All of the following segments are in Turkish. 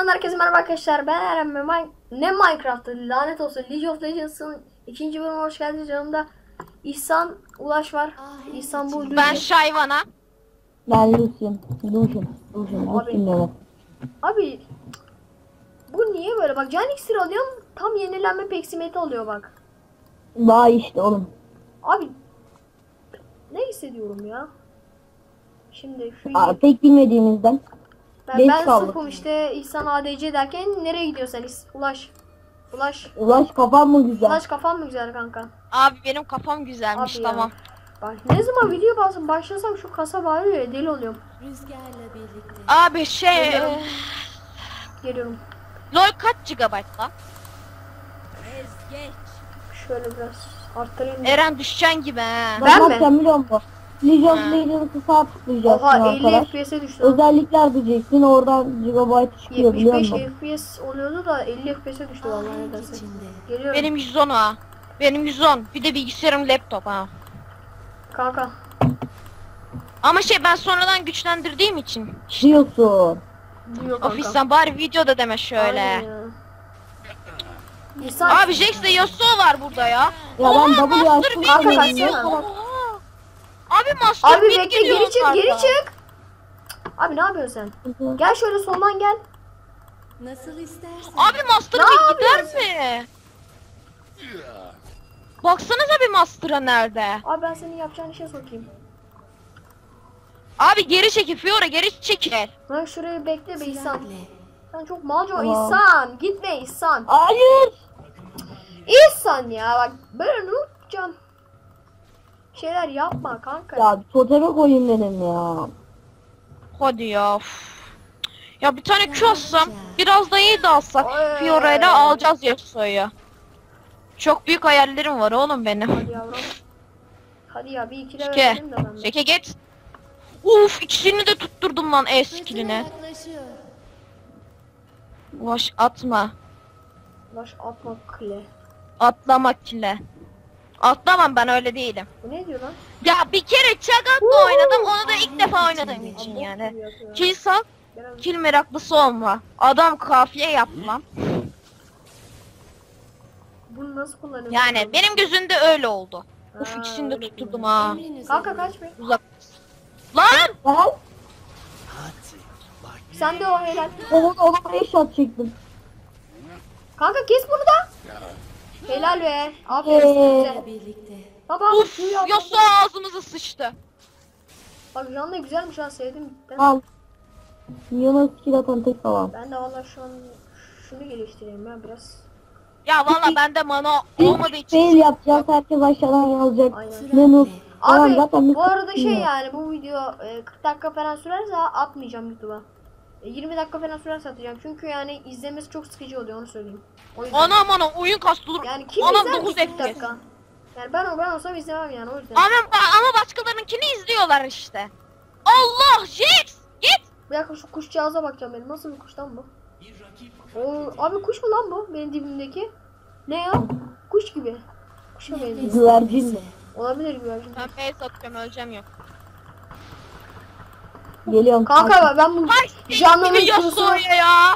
kanalından herkese merhaba arkadaşlar. Ben Eren ve Min- ne Minecraft'ta lanet olsun League of Legends'ın ikinci bölümüne hoş geldiniz. Yanımda İhsan Ulaş var. İhsan bu Ben Şayvan'a. Ben Lucian. Lucian. Lucian. Abi. Abi bu niye böyle bak can iksiri alıyorum tam yenilenme peksimeti oluyor bak. Daha iyi işte oğlum. Abi ne hissediyorum ya? Şimdi şu Aa, pek bilmediğimizden. Ben, geç ben kaldık. sıfım işte İhsan ADC derken nereye gidiyorsun sen İs- Ulaş? Ulaş. Ulaş kafan mı güzel? Ulaş kafan mı güzel kanka? Abi benim kafam güzelmiş Abi ya. tamam. Bak ne zaman video basın başlasam şu kasa bağırıyor ya deli oluyorum. Rüzgarla birlikte Abi şey Geliyorum. Geliyorum. LoL kaç GB lan? ez geç. Şöyle biraz arttırayım. Eren düşeceksin gibi he. Ben Ben ne mi? yapacağım biliyor musun? Legion Ha. Legions'ı sağ tıklayacaksın Oha 50 arkadaş. FPS'e düştü. lan. Özellikler diyeceksin oradan gigabyte çıkıyor biliyor 75 musun? FPS oluyordu da 50 FPS'e düştü vallahi nedense. Geliyorum. Benim 110 ha. Benim 110. Bir de bilgisayarım laptop ha. Kanka. Ama şey ben sonradan güçlendirdiğim için. Diyorsun. Diyor kanka. Ofisten bari videoda deme şöyle. Aynen ya. İnsan Abi Jax'le Yasuo var burada ya. Ya ben Oha, W Master açtım. Kanka, sana baksana. diyor. Oha. Abi Master Abi bekle geri çık geri çık. Abi ne yapıyorsun sen? Gel şöyle soldan gel. Nasıl istersen. Abi Master bir gider mi? Baksanıza bir Master'a nerede? Abi ben senin yapacağın işe sokayım. Abi geri çekil Fiora geri çekil. Lan şurayı bekle be İhsan. Sen çok malca Tamam. İhsan. Gitme İhsan. Hayır. İhsan ya bak böyle ne yapacağım? Şeyler yapma kanka. Ya toteme koyayım dedim ya. Hadi ya. üf. Ya bir tane Q alsam biraz da iyi de alsak Ay. Fiora ile alacağız Yasuo'yu. Çok büyük hayallerim var oğlum benim. Hadi yavrum. Hadi ya bir iki de Çeke. verelim de ben de. Çeke git. Uf ikisini de tutturdum lan E yaklaşıyor. Boş atma. Baş atma kle. Atlama kile. Atlamam ben öyle değilim. Bu ne diyor lan? Ya bir kere Chagat'la oynadım onu da ilk defa oynadığım için yani. Kill sal, kill meraklısı olma. Adam kafiye yapmam. Bunu nasıl kullanıyorsun? Yani benim gözümde öyle oldu. Uf ikisini de tutturdum ha. Kanka kaç be? Uzak. Lan! Sen de o helal. onu ona headshot çektim. Kanka kes bunu da. Helal be. Aferin size. birlikte. Baba Uf suyu yaptım. Yasuo ağzımıza sıçtı. Bak can da güzelmiş ha sevdim. Ben, Al. Milyona skill atan tek falan. ben de valla şu an şunu geliştireyim ben biraz. Ya valla bende mana olmadığı için. Fail yapacağız. Herkes aşağıdan yazacak. Aynen. Menus. Falan Abi zaten bu arada şey yani bu video e, 40 dakika falan sürerse atmayacağım YouTube'a. E, 20 dakika falan sürerse atacağım. Çünkü yani izlemesi çok sıkıcı oluyor onu söyleyeyim. O yüzden. Anam anam oyun kastı dur. Yani kim Anam izler 9 ki 40 FPS. dakika? Yani ben ben olsam izlemem yani o yüzden. Ama, ama başkalarınkini izliyorlar işte. Allah Jax git. Bir dakika şu kuşcağıza bakacağım benim. Nasıl bir kuş lan bu? Oo, abi kuş mu lan bu? Benim dibimdeki. Ne ya? Kuş gibi. Kuşa benziyor. Güvercin mi? Olabilir güvercin. Ben base atıyorum öleceğim yok. Geliyorum. Kanka ben bu Ay canlının. Yasuo'ya ya.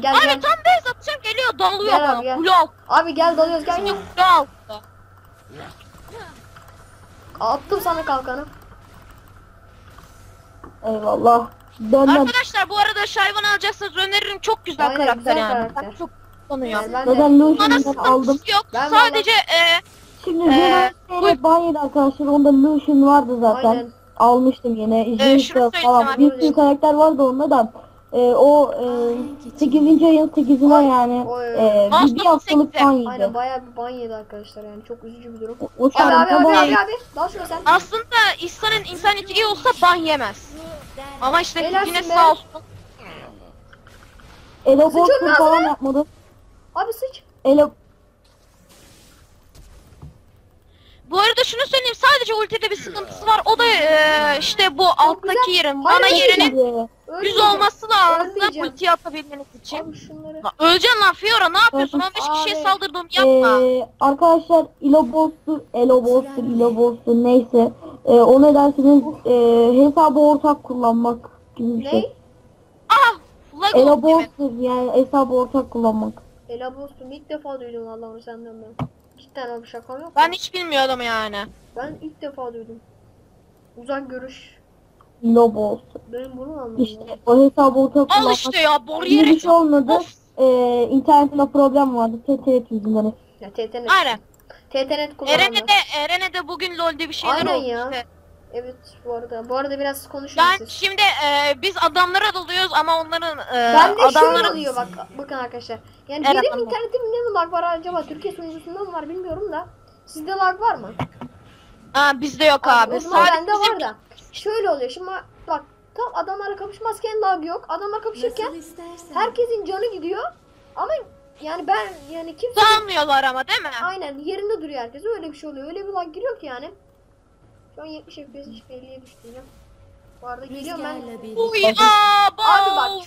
Gel Abi gel. tam base atacağım geliyor dalıyor Gel abi, bana. gel. Alt. Abi gel dalıyoruz gel. Şimdi altta. Attım sana kalkanı. Eyvallah. Dönmem. Arkadaşlar bu arada Şayvan alacaksanız öneririm çok güzel Aynen, karakter güzel yani. karakter. Ben çok. Yani ben de. Bana Lucian'dan aldım. sıkıntısı yok. Ben Sadece e, Şimdi Ee, Zero ban yedi arkadaşlar. Onda Lucian vardı zaten. Aynen. Almıştım yine. Ee, şunu Jinx söyleyeceğim falan. abi. Bir sürü karakter vardı onda da. E, o e, 8. ayın 8'ine yani Oy. e, bir, bir Bastım haftalık sekti. ban Aynen yedi. bayağı bir ban yedi arkadaşlar yani çok üzücü bir durum. O, o Abi abi abi abi abi. Dal şuna sen. aslında insanın interneti iyi olsa ban yemez. Ama işte yine be. sağ olsun. Elo Sıçın Boxer ağzına. falan yapmadı. Abi sıç. Elo Bu arada şunu söyleyeyim sadece ultide bir sıkıntısı var. O da e, işte bu alttaki yerin hayır. yerinin yüz Ölmeyeceğim. olması lazım Ölmeyeceğim. ultiyi atabilmeniz için. Abi şunları. Lan Öleceksin lan Fiora ne yapıyorsun? Abi. 15 kişiye Abi. saldırdım yapma. Ee, arkadaşlar Elo Boxer, Elo Boxer, Elo Boxer neyse. E, o ne dersiniz e, hesabı ortak kullanmak gibi bir şey. Ah! lag oldu. Elaborsuz yani hesabı ortak kullanmak. Ela Bostum ilk defa duydum Allah'ım senden ben. Cidden abi şaka yok. Ben hiç bilmiyordum yani. Ben ilk defa duydum. Uzak görüş. Lobos. Benim bunu anladım. İşte o hesabı ortak Al kullanmak. işte ya bariyeri. bir şey olmadı. Of. Ee, internetinde problem vardı. TTNet yüzünden. Ya TTNet. Aynen. TTNet. Eren'e de Eren'e de bugün LoL'de bir şeyler Aynen oldu ya. işte. Evet bu arada. Bu arada biraz konuşun Ben siz. şimdi e, biz adamlara dalıyoruz ama onların e, Ben de şöyle adamların oluyor bak bakın arkadaşlar. Yani Evet, benim internetimde mi lag var acaba? Türkiye sunucusunda mı var bilmiyorum da. Sizde lag var mı? ha, bizde yok abi. zaman Sadece bende bizim var da. Şöyle oluyor şimdi bak tam adamlarla kapışmazken lag yok. Adamlar kapışırken herkesin canı gidiyor. Ama yani ben yani kimse Sanmıyorlar ama değil mi? aynen yerinde duruyor herkes. Öyle bir şey oluyor. Öyle bir lag giriyor ki yani. Şu an 70 FPS hiç 50'ye düştüm ya. Bu arada geliyorum ben. Uy abo. Abi bak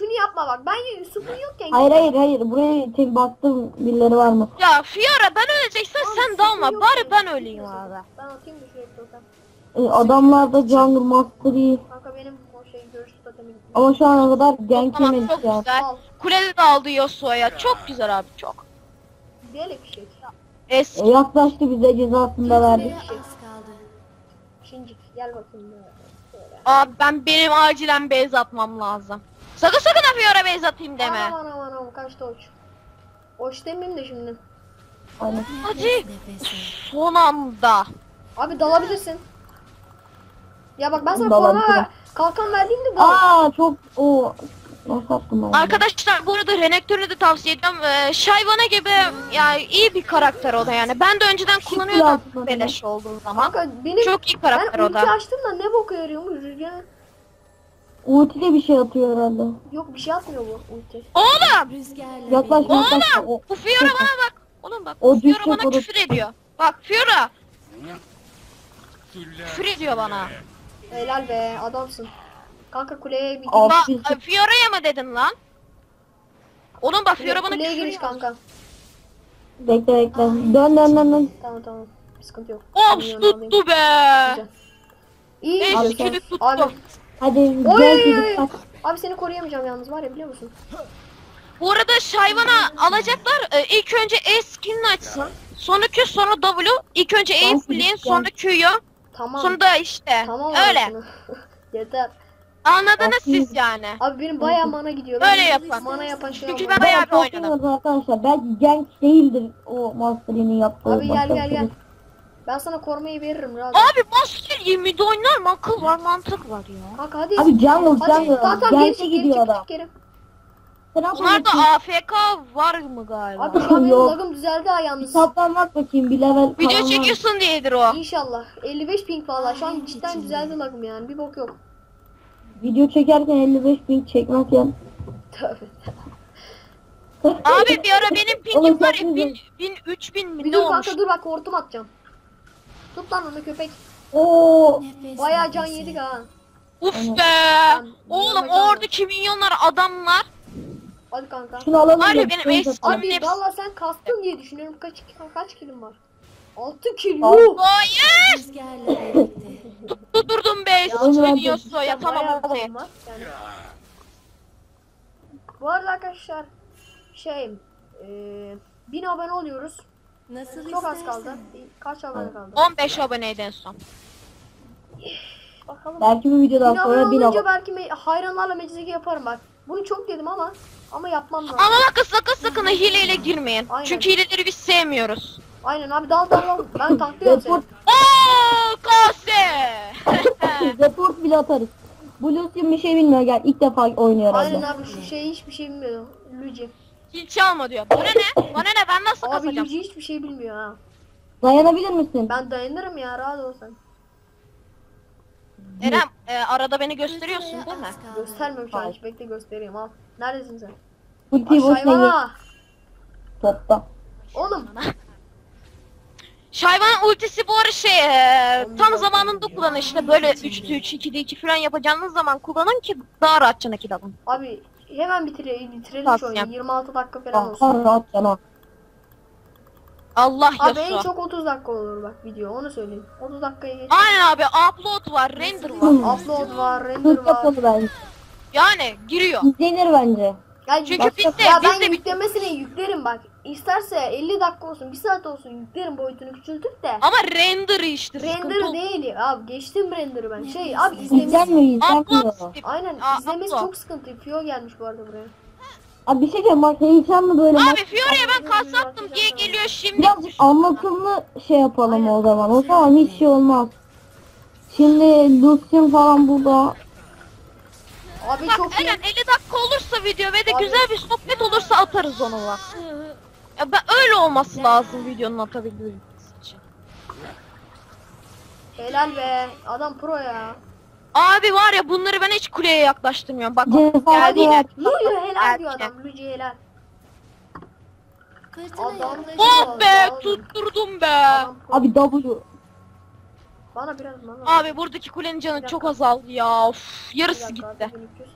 bak. Ben Yusuf'un yokken Hayır hayır hayır. Buraya tek baktım birileri var mı? Ya Fiora ben öleceksen Abi, sen dalma. yok Bari ben öleyim abi. Ben atayım da şuraya program. Ee, adamlarda Jungle Mastery. Kanka benim o şey görüş totemi. Ama şu ana kadar gank Tamam yemedik çok ya. güzel. Al. Kulede de aldı Yasuo'ya. Çok güzel abi çok. Deli bir şey. Eski. E, yaklaştı bize cezasını da verdik. Gitmeye az kaldı. Şincik gel bakayım. Abi ben benim acilen base atmam lazım. Sakın sakın ha Fiora base atayım deme. Aman aman aman kaçtı oç. Oç demeyeyim de şimdi. Aynen. Hadi. Nefese. Son anda. Abi dalabilirsin. Ya bak ben sana Dalabilirim. koruma kalkan verdiğimde dal. Aa çok o nasıl attım ben? Arkadaşlar bu arada Renekton'u da tavsiye ediyorum. Ee, Shyvana gibi yani iyi bir karakter o da yani. Ben de önceden kullanıyordum lazım beleş olduğu zaman. Kanka benim Çok iyi ben karakter o ulti da. açtım da ne boka yarıyormuş rüzgar. Ulti de bir şey atıyor herhalde. Yok bir şey atmıyor bu ulti. Oğlum! Yaklaş yaklaş. O, Bu Fiora bana bak. Oğlum bak O Fiora düşecek, bana o da- küfür ediyor. Bak Fiora. Küfür ediyor bana. Helal be adamsın. Kanka kuleye bir Abi. Bak biz- Fiora'ya mı dedin lan? Oğlum bak Fiora bana kuleye küfür giriş ediyor. kanka. bekle bekle. Dön dön dön dön. Tamam tamam. Sıkıntı yok. Ops Milyonu alayım. tuttu be. Güzel. İyi. Beş Abi kili sen- tuttu. Abi, Hadi Oy! gel gidip abi seni koruyamayacağım yalnız var ya biliyor musun? Bu arada Shyvana alacaklar. Ee, ilk önce E skillini açsın. Sonra Q sonra W. İlk önce E'yi Ben fullleyin gideceğim. sonra Q'yu. Tamam. Sonra da işte. Tamam Öyle. anasını. Yeter. Anladınız siz yani. Abi benim bayağı mana gidiyor. Öyle Benim yapın. Mana yapan şey Çünkü ben bayağı bir oynadım. arkadaşlar. Belki gank değildir o Mastery'nin yaptığı. Abi gel gel gel. Ben sana korumayı veririm rahat. Abi Master 20'de oynar mı? Akıl var mantık var ya. Kanka hadi. Abi jungle Hadi. jungle. Tamam tamam geri çık geri gidiyor çık, adam. geri. Bunlarda? AFK var mı galiba? Abi şu an benim lagım düzeldi ha yalnız. Kitaptan bak bakayım bir level Video çekiyorsun diyedir o. İnşallah. 55 ping valla. Şu an cidden düzeldi lagım yani. Bir bok yok. Video çekerken 55 bin çekmezken. Tövbe. Abi bir ara benim pingim var ya çok 1000 1000 3000 mi ne dur olmuş? kanka dur bak hortum atacağım. Tut lan onu köpek. Oo. Bayağı can yedik ha. Uf be. Oğlum oradaki milyonlar adamlar. Hadi kanka. Şunu alalım. Var ya benim eski- yapalım. Abi hepsi- valla sen kastın diye düşünüyorum. Kaç kaç kilim var? 6 kilo. Hayır. Tutturdum be. yiyorsa ya tamam yani. Bu arada arkadaşlar şey eee 1000 abone oluyoruz. Nasıl Çok az istersen. kaldı. Kaç abone kaldı? 15 aboneydi en son. Bakalım. Belki bir videodan 1000 abone sonra 1000 olunca abone. belki me- hayranlarla meclisi yaparım bak. Bunu çok dedim ama ama yapmam lazım. Ama bakın sakın sakın hileyle girmeyin. Aynen. Çünkü hileleri biz sevmiyoruz. Aynen abi dal dal dal. Ben taklıyorum seni. Report, Ooo kase. report bile atarız. Bu Lucian bir şey bilmiyor gel ilk defa oynuyor Aynen herhalde. abi şu şey hiçbir şey bilmiyor. Luigi. Hiç çalma diyor. Bana ne? Bana ne? Ben nasıl Abi kasacağım? Luigi hiçbir şey bilmiyor ha. Dayanabilir misin? Ben dayanırım ya rahat ol sen. Eren e, arada beni gösteriyorsun değil mi? Göstermiyorum şu an hiç bekle göstereyim al. Neredesin sen? Boşuna ye Aşağıya. topta. Oğlum Şayvan ultisi bu ara şey e, tam zamanında kullanın işte böyle 3'te 3 2'de 2 falan yapacağınız zaman kullanın ki daha rahat kill alın. abi hemen bitire, bitirelim şu Tavsiyem. oyunu. 26 dakika falan olsun. Daha rahat cana. Allah Abi en Yasuo. çok 30 dakika olur bak video onu söyleyeyim. 30 dakikaya geç. Aynen abi upload var, render var. Upload var, render var. yapmalı bence. Yani giriyor. İzlenir bence. Ya, Çünkü biz de- ya biz ben de bir- yüklemesine yüklerim bak. İsterse 50 dakika olsun, 1 saat olsun yüklerim boyutunu küçültüp de. Ama render işte Render sıkıntı. değil abi geçtim render'ı ben. Şey abi izlemesi. İzlenmiyor izlenmiyor. Aynen Aa, izlemesi çok sıkıntı. Fio gelmiş bu arada buraya. Abi bir şey diyeyim bak heyecanlı böyle Abi Fiore'ye ben kas attım diye geliyor şimdi. birazcık anlatımlı şey yapalım o zaman. O zaman hiç şey olmaz. Şimdi Lucian falan burada. Abi Bak çok iyi. Eren 50 dakika olursa video ve de Abi- güzel bir sohbet olursa atarız onu bak. Ya ben öyle olması lazım videonun atabilmesi için. Helal be. Adam pro ya. Abi var ya bunları ben hiç kuleye yaklaştırmıyorum. Bak Cesaret geldi yine. ver. Luigi helal diyor adam. Luigi helal. Adam-. Oh be tutturdum be. Adam pro. Abi W. Bana biraz bana. Abi buradaki kulenin canı çok azaldı ya. Of, Bir yarısı dakika, gitti. 1300.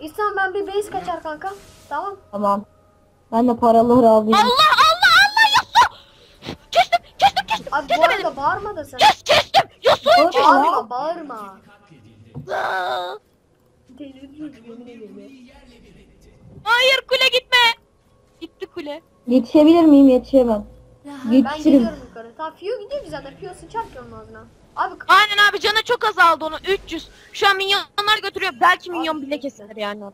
İhsan ben bir base kaçar kanka. Tamam. Tamam. Ben de paraları alayım. Allah Allah Allah Yasuo! Kestim kestim kestim. Abi bu Kestim beni. arada bağırma da sen. Kes kestim. Yasuo'yu Öyle kestim. Bağırma bağırma. Aa, yemin ederim. Hayır kule gitme. Gitti kule. Yetişebilir miyim? Yetişemem. Ben Yetişirim. gidiyorum yukarı. Tamam Fio gidiyor ki zaten. Fio sıçar ki onun ağzına. Abi Aynen abi canı çok azaldı onun 300. Şu an minyonlar götürüyor. Belki minyon bile kesilir yani.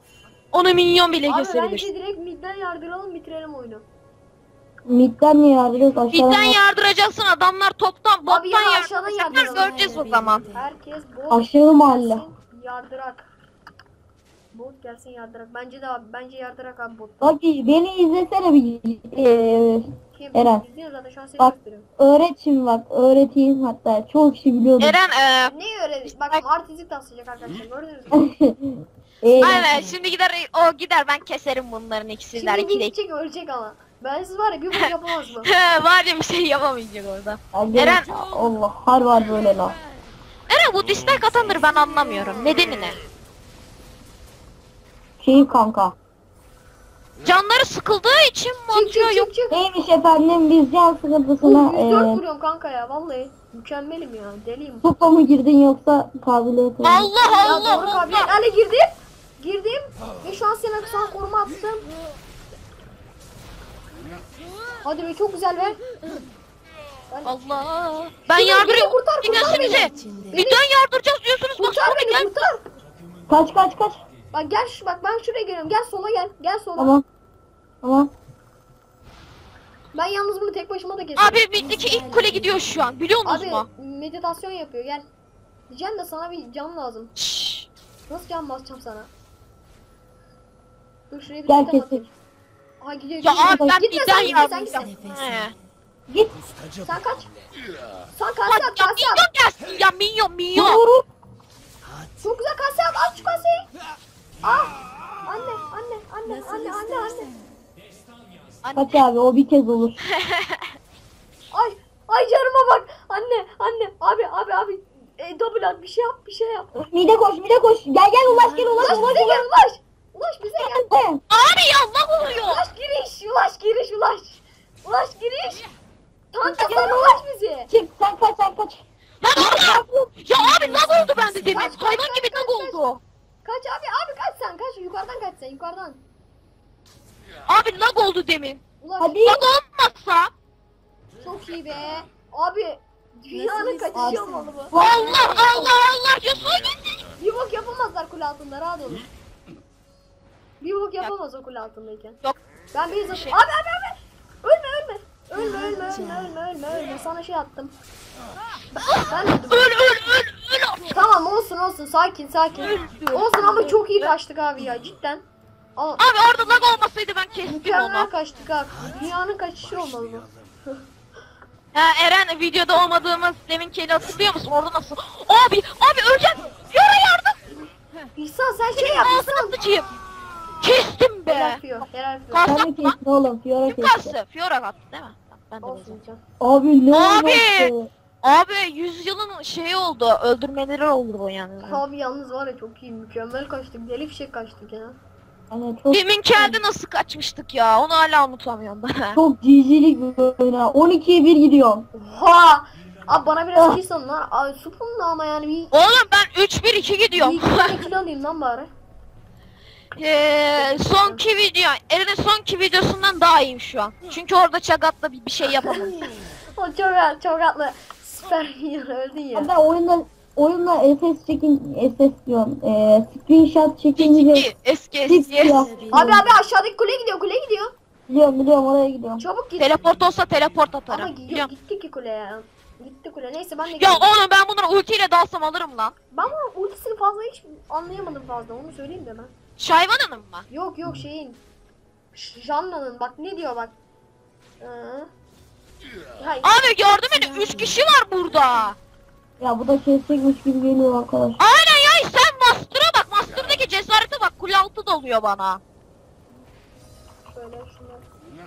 O. Onu minyon bile Abi kesebilir. bence direkt midden yardıralım bitirelim oyunu. Midden mi yardırıyoruz aşağıdan? Midden yardıracaksın adamlar toptan bottan Abi ya da aşağıdan yardıracaklar göreceğiz o zaman. Herkes bot Aşağı mahalle. gelsin yardırak. Bot gelsin yardırak. Bence de abi bence yardırak abi bot. Abi beni izlesene bir. Ee, Kim? Eren. İzliyor zaten şu an seni Bak. gösteriyorum. öğret şimdi bak. Öğreteyim hatta. Çok kişi biliyordu. Eren e, Ne öyle? Bak izi taslayacak arkadaşlar gördünüz mü? Ee, aynen şimdi gider o gider ben keserim bunların ikisini der Şimdi iki de gidecek ölecek ama. Bensiz var ya bir bok yapamaz bu. Var ya bir şey yapamayacak orada. gene- Eren. Allah har var böyle la. Eren bu dislike atanları ben anlamıyorum. Nedeni ne? Keyif kanka. Canları sıkıldığı için mi Çık atıyor çık yok? çık çık. Neymiş efendim biz can sıkıntısına Oğlum 104 ee, vuruyorum kanka ya vallahi. Mükemmelim ya deliyim. Topla mı girdin yoksa kabiliyet mi? Allah Ya Allah doğru Allah. kabiliyetlerle girdim. Girdim. Ve şu an sana sana koruma attım. Hadi be çok güzel be. Allah. Ben Beni- yardırıyorum. beni kurtar, kurtar Gidiyorsun beni. bizi. Birden yardıracağız diyorsunuz. Bak Kurtar sonra beni gel. kurtar. Kaç kaç kaç. Bak gel şu bak ben şuraya geliyorum. Gel sola gel. Gel sola. Tamam. Tamam. Ben yalnız bunu tek başıma da keserim. Abi bizdeki ilk kule gidiyor şu an. Biliyor musunuz Abi mu? meditasyon yapıyor gel. Diyeceğim de sana bir can lazım. Şşş. Nasıl can basacağım sana? Dur şuraya bir Gel totem kesin. atayım. Aha gidiyor. Ya gidiyor. abi ben Gitme birden sen gitme sen gitme. He. Git. Sen kaç. Sen kase Bak at ya kase at. minyon gelsin ya minyon minyon. vur. Çok güzel kase at. At şu kaseyi. Ah. Anne anne anne Nasıl anne anne anne. istersen. Kaç abi o bir kez olur. Ay ay canıma bak. Anne anne abi abi abi. E, double at bir şey yap bir şey yap. Mide koş mide koş. Gel gel ulaş gel ulaş Ulaş ulaş bize gel ulaş. Ulaş bize gel. ulaş. Abi ya ne oluyor? Ulaş giriş. Ulaş giriş ulaş. Ulaş giriş. Tanka sen ulaş bizi. Çık sen kaç sen kaç. Lan orada. Ya abi lag oldu bende demin. Kaç, Hayvan kaç, gibi lag oldu. Kaç abi abi kaç sen kaç yukarıdan kaç sen yukarıdan. Abi lag oldu demin. Ulaş Hadi. Lag olmazsa. çok iyi be. Abi dünyanın kaçışı olmalı bu. Allah Allah Allah. Yasuo geldi. Bir bok yapamazlar kule altında rahat olun. Bir bok yapamaz o kule altındayken. Yok. Ben bir Şey- Abi abi abi. Ölme ölme. Ölme ölme ölme ölme ölme ölme. Sana şey attım. Ben, ben öldüm. Öl öl öl öl. Tamam olsun olsun sakin sakin. Olsun ama çok iyi kaçtık abi ya cidden. Ama Abi orada lag olmasaydı ben kestim mükemmel onu. kaçtık abi. Dünyanın kaçışı olmalı bu. Ha, Eren videoda olmadığımız deminki eli hatırlıyor musun? Orada nasıl? Abi abi öleceğim. Yara yardım. İhsan sen şey yap Ağzına İhsan. Kestim be. Fio. Helal kestin oğlum? Fiora Kim kesti. kastı? Fiora değil mi? Tamam, Ben de Olsun bileceğim. can. Abi ne Abi! oldu? Abi yüzyılın şeyi oldu. Öldürmeleri oldu bu yani. Abi yalnız var ya çok iyi mükemmel kaçtık. Deli fişek kaçtık ya. Hani çok Demin kendi nasıl kaçmıştık ya. Onu hala unutamıyorum ben. çok cicilik bir oyun ha. 12'ye 1 gidiyorum. Oha! Abi bana biraz kill salın lan. Abi supun da ama yani bir, Oğlum ben 3-1-2 bir gidiyorum. iki tane kill alayım lan bari. Ee, sonki video, Eren'in sonki videosundan daha iyiyim şu an. Çünkü orada Çagat'la bir, bir şey yapamadım. O çok rahat, çok rahatlı. Süper öldün ya. Ben oyunda oyunda SS çekin SS diyorum. Ee, screenshot çekince Eski, eski. Abi abi aşağıdaki kule gidiyor, kule gidiyor. Biliyorum biliyorum oraya gidiyorum. Çabuk git. Teleport olsa teleport Ama atarım. gi- yok, Biliyorum. gitti ki kule ya. Gitti kule. Neyse ben de Ya oğlum ben bunları ultiyle dalsam alırım lan. Ben bunun ultisini fazla hiç anlayamadım fazla. Onu söyleyeyim de ben. Şayvanının mı? Yok yok şeyin. Ş- Janna'nın bak ne diyor bak. Ee, Hayır. Abi yardım edin 3 kişi var burada. Ya bu da kesecekmiş gibi geliyor arkadaş. Aynen ya sen Master'a bak. Master'daki cesarete bak. Kule altı doluyor bana. Şöyle şunu.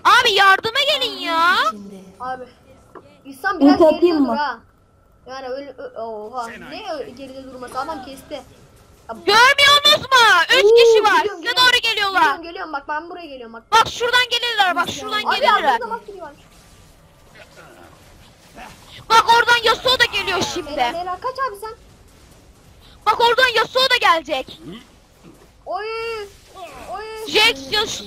Abi yardıma gelin ya. Abi. İnsan biraz geride mı? dur ha. Yani öyle ö- oha ne geride durması adam kesti. Görmüyorsunuz mu? 3 Oo, kişi var. geliyorum, Size geliyorum. doğru geliyorlar. Geliyorum geliyorum bak ben buraya geliyorum bak. Bak şuradan gelirler. Bak şuradan Abi gelirler. arkamda bak gidiyor. Bak oradan Yasuo da geliyor şimdi. Helal helal kaç abi sen? Bak oradan Yasuo da gelecek. Oy. Oy. Jax Yasuo.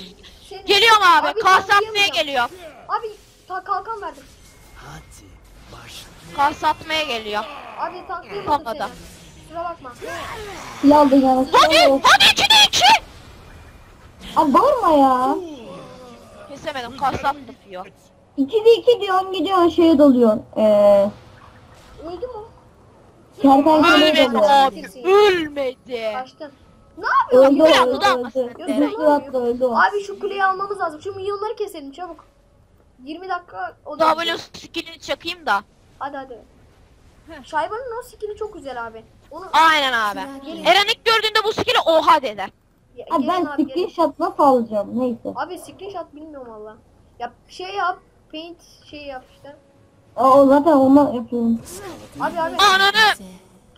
Seni- Geliyorum abi. Abi, Kase atmaya tanklayamıyorum. geliyor. Abi ta kalkan verdim. Kase atmaya geliyor. Abi tanklayamadım seni. Kusura bakma. Aldın yani. Hadi hadi 2'de 2. Abi bağırma ya. Kesemedim. Attı diyor. 2'de 2 diyorsun gidiyorsun şeye dalıyorsun. Ee, Öldü mü? kertenkeleye Ölmedi dalıyorsun. abi. Ölmedi. Kaçtın. Ne yapıyorsun? Öldü o anda öldü da öldü. almasın. Üstü suratla öldü o. Abi şu kuleyi almamız lazım. Şu milyonları keselim çabuk. 20 dakika o da. W skillini çakayım da. Hadi hadi. Şaybanın o skill'i çok güzel abi. Aynen abi. Eren ilk gördüğünde bu skill'i oha dedi. Ya- Abi gelin ben abi, gelin. screenshot nasıl alacağım neyse. Abi screenshot bilmiyorum valla. Ya şey yap. Paint şey yap işte. Aa, o zaten onu yapıyorum. Abi abi. Ananı.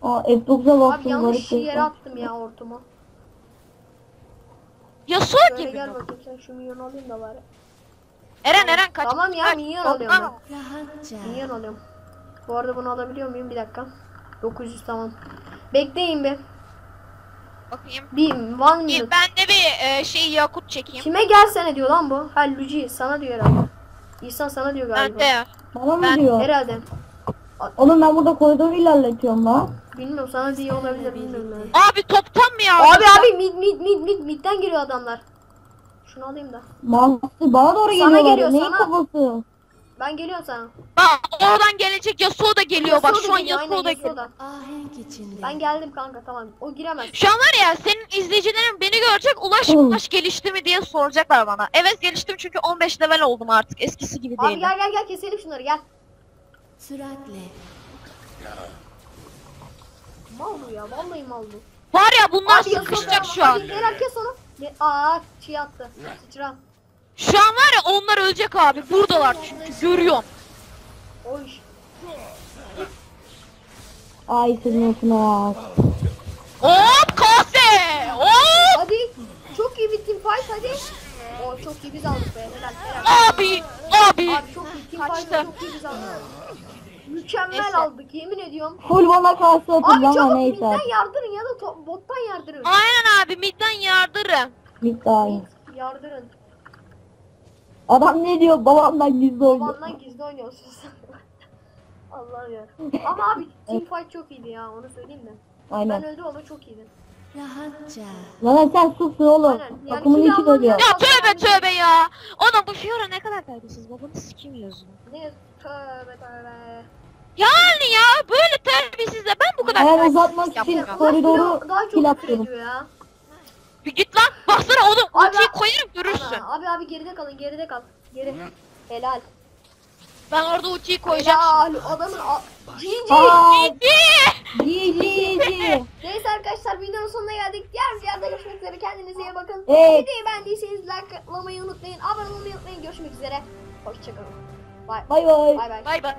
Aa F9'a Abi bastım yanlış garip bir yere şey. attım ya ortumu. Yasuo Böyle gibi. gel bakayım sen şu milyonu alayım da bari. Eren Eren kaç. Tamam ya, minyon alıyorum Milyon alıyorum. Bu arada bunu alabiliyor muyum? Bir dakika. 900 tamam. Bekleyin bir. Bakayım. Bir one Bir, minute. ben de bir e, şey yakut çekeyim. Kime gelsene diyor lan bu? Ha Luigi sana diyor herhalde. İhsan sana diyor Ben galiba. de. Bana mı Ben- diyor? Herhalde. Oğlum ben burada koridoru ilerletiyorum lan. Bilmiyorum sana diye olabilir bilmiyorum. Abi toptan mı ya? Abi abi mid mid mid mid midden geliyor adamlar. Şunu alayım da. Mantıklı bana doğru Sana geliyorlar. geliyor, Neyin sana. kafası? Ben geliyorum sana. Bak oradan gelecek Yasuo da geliyor. Bak Yasuo şu an geliyor, Yasuo da geliyor. da. Ahenk içinde. Ben geldim kanka tamam. O giremez. Şu an var ya senin izleyicilerin beni görecek ulaş Hı. ulaş gelişti mi diye soracaklar bana. Evet geliştim çünkü 15 level oldum artık eskisi gibi Abi değilim. gel gel gel keselim şunları gel. Süratle. Mal bu ya vallahi mal bu. Var ya bunlar Abi Yasuo sıkışacak da- şu an. Hadi Beyler kes onu. Ge- Aa çiğ attı. Sıçram. Şu an var ya onlar ölecek abi. Buradalar çünkü görüyorum. Oy. Ay senin olsun Hop kase! Hop! Hadi. Çok iyi bir team fight hadi. O çok iyi biz aldık be. Helal helal. Abi! Abi! Abi çok iyi team Kaçtı. fight'ı çok iyi biz aldık. Mükemmel Neyse. aldık yemin ediyorum. Full bana karşı atın Abi ama çabuk neyse. midden yardırın ya da to- bottan yardırın. Aynen abi midden yardırın. Daha iyi. Yardırın. Adam ne diyor babamdan gizli oynuyor. Babandan gizli oynuyorsun sen. Allah'ım ya. Ama abi team fight çok iyiydi ya onu söyleyeyim mi? Ben Aynen. öldüm ama çok iyiydi. Rahatça. Lan sen sus oğlum. Aynen. Yani Takımın kill içi lazım. Ya tövbe tövbe ya. Oğlum bu Fiora ne kadar terbiyesiz. Babanı sikim yazıyor. Ne tövbe tövbe. Yani ya böyle terbiyesizle ben bu kadar Eğer terbiyesiz uzatmak için yapmıyorum. koridoru daha çok kill küfür atıyorum. ediyor ya. Bir git lan. Baksana oğlum Abi ultiyi koyarım görürsün. Ana, abi abi geride kalın geride kal. Geri. Helal. Ben orada ultiyi koyacağım. Helal. Adamın GG. Ciddi. GG. Neyse arkadaşlar videonun sonuna geldik. Diğer videoda görüşmek üzere. Kendinize iyi bakın. Evet. Videoyu beğendiyseniz like atmayı unutmayın. Abone olmayı unutmayın. Görüşmek üzere. Hoşçakalın. Bye. Bay bay. Bye bye. Bay bay.